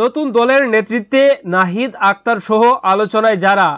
নতুন দলের নেতৃত্বে নাহিদ আক্তার সহ আলোচনায় যারা।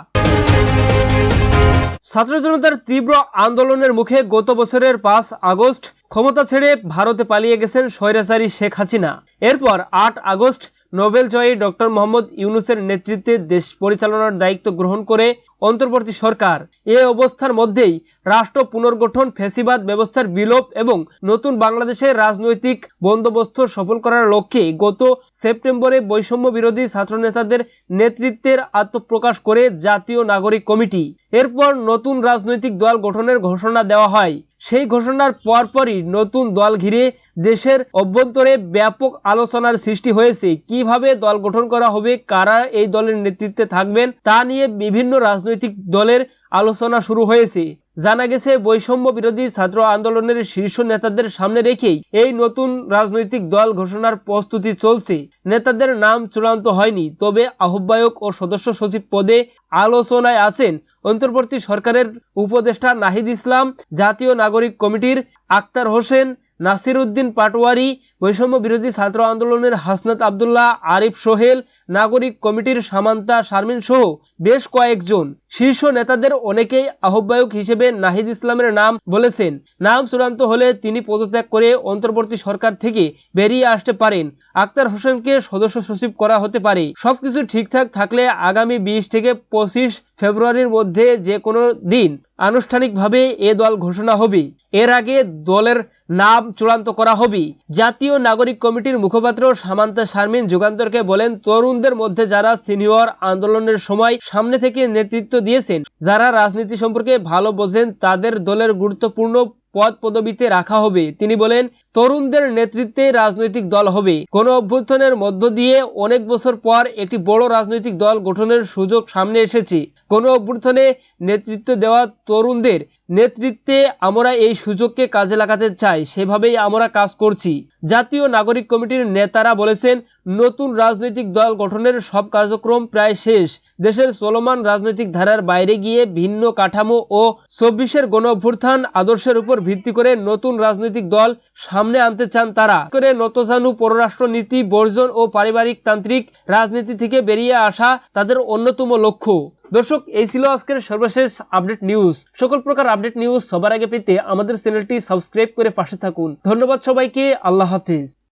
ছাত্র জনতার তীব্র আন্দোলনের মুখে গত বছরের পাঁচ আগস্ট ক্ষমতা ছেড়ে ভারতে পালিয়ে গেছেন স্বৈরাচারী শেখ হাসিনা। এরপর আট আগস্ট নোবেল জয়ী ডক্টর মোহাম্মদ ইউনুসের নেতৃত্বে দেশ পরিচালনার দায়িত্ব গ্রহণ করে অন্তর্বর্তী সরকার। এ অবস্থার মধ্যেই রাষ্ট্র পুনর্গঠন, ফেসিবাদ ব্যবস্থার বিলোপ এবং নতুন বাংলাদেশের রাজনৈতিক বন্দোবস্ত সফল করার লক্ষ্যে গত সেপ্টেম্বরে বৈষম্য বিরোধী ছাত্রনেতাদের নেতৃত্বের আত্মপ্রকাশ করে জাতীয় নাগরিক কমিটি। এরপর নতুন রাজনৈতিক দল গঠনের ঘোষণা দেওয়া হয়। সেই ঘোষণার পরপরই নতুন দল ঘিরে দেশের অভ্যন্তরে ব্যাপক আলোচনার সৃষ্টি হয়েছে। কীভাবে দল গঠন করা হবে, কারা এই দলের নেতৃত্বে থাকবেন, তা নিয়ে বিভিন্ন রাজনৈতিক দলের আলোচনা শুরু হয়েছে। জানা গেছে, বৈষম্য বিরোধী ছাত্র আন্দোলনের শীর্ষ নেতাদের সামনে রেখেই এই নতুন রাজনৈতিক দল ঘোষণার প্রস্তুতি চলছে। নেতাদের নাম চূড়ান্ত হয়নি, তবে আহ্বায়ক ও সদস্য সচিব পদে আলোচনায় আছেন অন্তর্বর্তী সরকারের উপদেষ্টা নাহিদ ইসলাম, জাতীয় নাগরিক কমিটির আক্তার হোসেন নাসির উদ্দিন পাটোয়ারি বৈষম্য বিরোধী ছাত্র আন্দোলনের হাসনাত আবদুল্লাহ, আরিফ সোহেল, নাগরিক কমিটির সামান্তা শারমিন সহ বেশ কয়েকজন। শীর্ষ নেতাদের অনেকেই আহ্বায়ক হিসেবে নাহিদ ইসলামের নাম বলেছেন। নাম চূড়ান্ত হলে তিনি পদত্যাগ করে অন্তর্বর্তী সরকার থেকে বেরিয়ে আসতে পারেন। আক্তার হোসেনকে সদস্য সচিব করা হতে পারে। সবকিছু ঠিকঠাক থাকলে আগামী বিশ থেকে পঁচিশ ফেব্রুয়ারির মধ্যে যে কোনো দিন আনুষ্ঠানিকভাবে এ দল ঘোষণা হবে। এর আগে দলের নাম চূড়ান্ত করা হবে। জাতীয় নাগরিক কমিটির মুখপাত্র সামান্তা শারমিন যুগান্তরকে বলেন, তরুণদের মধ্যে যারা সিনিয়র আন্দোলনের সময় সামনে থেকে নেতৃত্ব দিয়েছেন, যারা রাজনীতি সম্পর্কে ভালো বোঝেন, তাদের দলের গুরুত্বপূর্ণ পদ পদবিতে রাখা হবে। তিনি বলেন, তরুণদের নেতৃত্বে রাজনৈতিক দল হবে। কোন অভ্যুত্থানের মধ্য দিয়ে অনেক বছর পর একটি বড় রাজনৈতিক দল গঠনের সুযোগ সামনে এসেছে। কোন অভ্যুত্থানে নেতৃত্ব দেওয়া তরুণদের নেতৃত্বে আমরা এই সুযোগকে কাজে লাগাতে চাই। সেভাবেই আমরা কাজ করছি। জাতীয় নাগরিক কমিটির নেতারা বলেছেন, নতুন রাজনৈতিক দল গঠনের সব কার্যক্রম প্রায় শেষ। দেশের চলমান রাজনৈতিক ধারার বাইরে গিয়ে ভিন্ন কাঠামো ও চব্বিশের গণ অভ্যুত্থান আদর্শের উপর ভিত্তি করে নতুন রাজনৈতিক দল সামনে আনতে চান তারা। করে নতজানু পররাষ্ট্র নীতি বর্জন ও পারিবারিক তান্ত্রিক রাজনীতি থেকে বেরিয়ে আসা তাদের অন্যতম লক্ষ্য। দর্শক, এই ছিল আজকের সর্বশেষ আপডেট নিউজ। সকল প্রকার আপডেট নিউজ সবার আগে পেতে আমাদের চ্যানেলটি সাবস্ক্রাইব করে পাশে থাকুন। ধন্যবাদ সবাইকে, আল্লাহ হাফিজ।